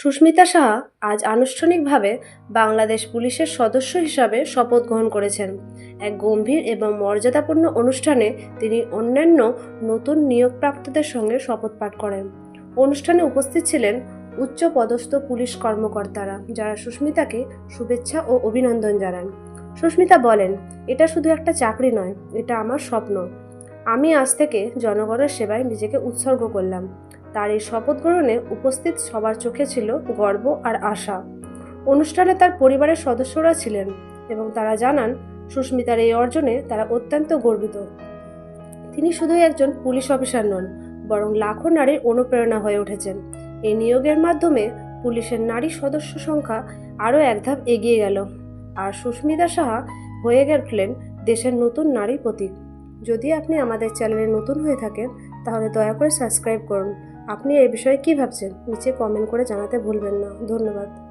সুস্মিতা সাহা আজ আনুষ্ঠানিকভাবে বাংলাদেশ পুলিশের সদস্য হিসাবে শপথ গ্রহণ করেছেন। এক গম্ভীর এবং মর্যাদাপূর্ণ অনুষ্ঠানে তিনি অন্যান্য নতুন নিয়োগপ্রাপ্তদের সঙ্গে শপথ পাঠ করেন। অনুষ্ঠানে উপস্থিত ছিলেন উচ্চ পদস্থ পুলিশ কর্মকর্তারা, যারা সুস্মিতাকে শুভেচ্ছা ও অভিনন্দন জানান। সুস্মিতা বলেন, এটা শুধু একটা চাকরি নয়, এটা আমার স্বপ্ন। আমি আজ থেকে জনগণের সেবায় নিজেকে উৎসর্গ করলাম। তার এই শপথ গ্রহণে উপস্থিত সবার চোখে ছিল গর্ব আর আশা। অনুষ্ঠানে তার পরিবারের সদস্যরা ছিলেন এবং তারা জানান, সুস্মিতার এই অর্জনে তারা অত্যন্ত গর্বিত। তিনি শুধুই একজন পুলিশ অফিসার নন, বরং লাখো নারীর অনুপ্রেরণা হয়ে উঠেছেন। এই নিয়োগের মাধ্যমে পুলিশের নারী সদস্য সংখ্যা আরও এক ধাপ এগিয়ে গেল। আর সুস্মিতা সাহা হয়ে গেলেন দেশের নতুন নারী প্রতীক। যদি আপনি আমাদের চ্যানেলে নতুন হয়ে থাকেন, তাহলে দয়া করে সাবস্ক্রাইব করুন। আপনি এই বিষয়ে কী ভাবছেন? নিচে কমেন্ট করে জানাতে ভুলবেন না। ধন্যবাদ।